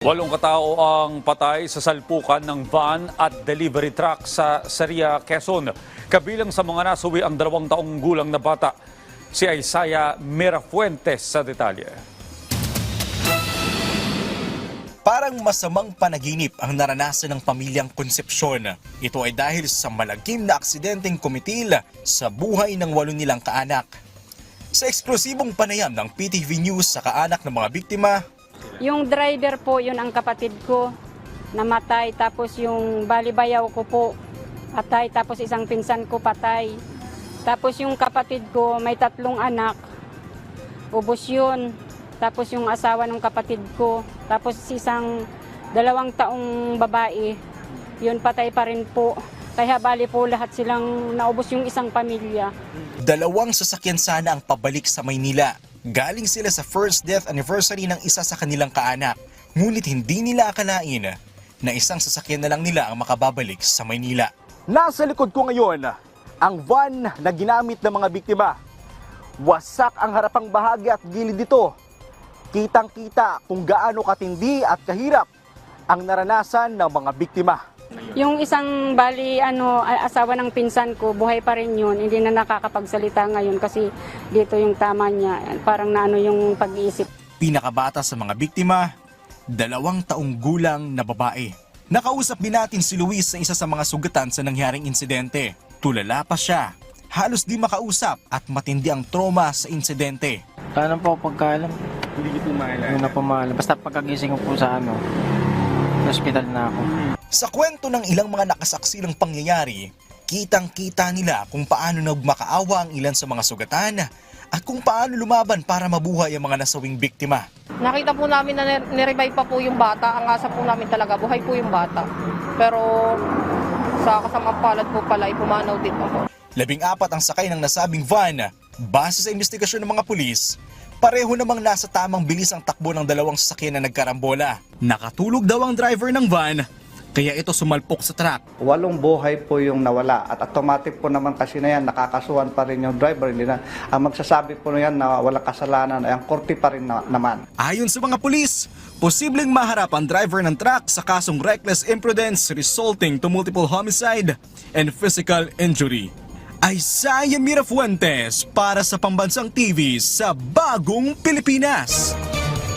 Walong katao ang patay sa salpukan ng van at delivery truck sa Saria, Quezon. Kabilang sa mga nasuwi ang dalawang taong gulang na bata. Si Isaiah Mirafuentes sa detalye. Parang masamang panaginip ang naranasan ng pamilyang Konsepsyon. Ito ay dahil sa malagim na aksidenteng kumitil sa buhay ng walo nilang kaanak. Sa eksklusibong panayam ng PTV News sa kaanak ng mga biktima, Yung driver po, yun ang kapatid ko, namatay. Tapos yung balibayaw ko po, patay. Tapos isang pinsan ko, patay. Tapos yung kapatid ko, may tatlong anak, ubos yun. Tapos yung asawa ng kapatid ko, tapos isang dalawang taong babae, yun patay pa rin po. Kaya bali po lahat silang naubos yung isang pamilya. dalawang sasakyan sana ang pabalik sa Maynila. Galing sila sa first death anniversary ng isa sa kanilang kaanak. Ngunit hindi nila akalain na isang sasakyan na lang nila ang makababalik sa Maynila. Nasa likod ko ngayon ang van na ginamit ng mga biktima. Wasak ang harapang bahagi at gilid dito. Kitang-kita kung gaano katindi at kahirap ang naranasan ng mga biktima. Yung isang bali ano asawa ng pinsan ko, buhay pa rin yun. Hindi na nakakapagsalita ngayon kasi dito yung tama niya. Parang naano yung pag-iisip. Pinakabata sa mga biktima, dalawang taong gulang na babae. Nakausap din natin si Luis sa isa sa mga sugatan sa nangyaring insidente. Tulala pa siya. Halos di makausap at matindi ang trauma sa insidente. Paano po pagkaalam? Hindi ko po maalala. Hindi na po maalala. Basta pagkagising ko po sa ano, hospital na ako. Sa kwento ng ilang mga nakasaksi ng pangyayari, kitang-kita nila kung paano nagmakaawa ang ilan sa mga sugatan at kung paano lumaban para mabuhay ang mga nasawing biktima. Nakita po namin na nir- nirevive pa po yung bata. Ang asa po namin talaga, buhay po yung bata. Pero sa kasamang palad po pala, ay pumanaw din po. Labing apat ang sakay ng nasabing van. Base sa investigasyon ng mga pulis, pareho namang nasa tamang bilis ang takbo ng dalawang sasakyan na nagkarambola. Nakatulog daw ang driver ng van, kaya ito sumalpok sa truck. walong buhay po yung nawala at automatic po naman kasi na yan nakakasuhan pa rin yung driver hindi na ang magsasabi po na yan na walang kasalanan ay ang korte pa rin na- naman Ayon sa mga pulis, posibleng maharap ang driver ng truck sa kasong reckless imprudence resulting to multiple homicide and physical injury. Isaiah Mirafuentes para sa Pambansang TV sa Bagong Pilipinas.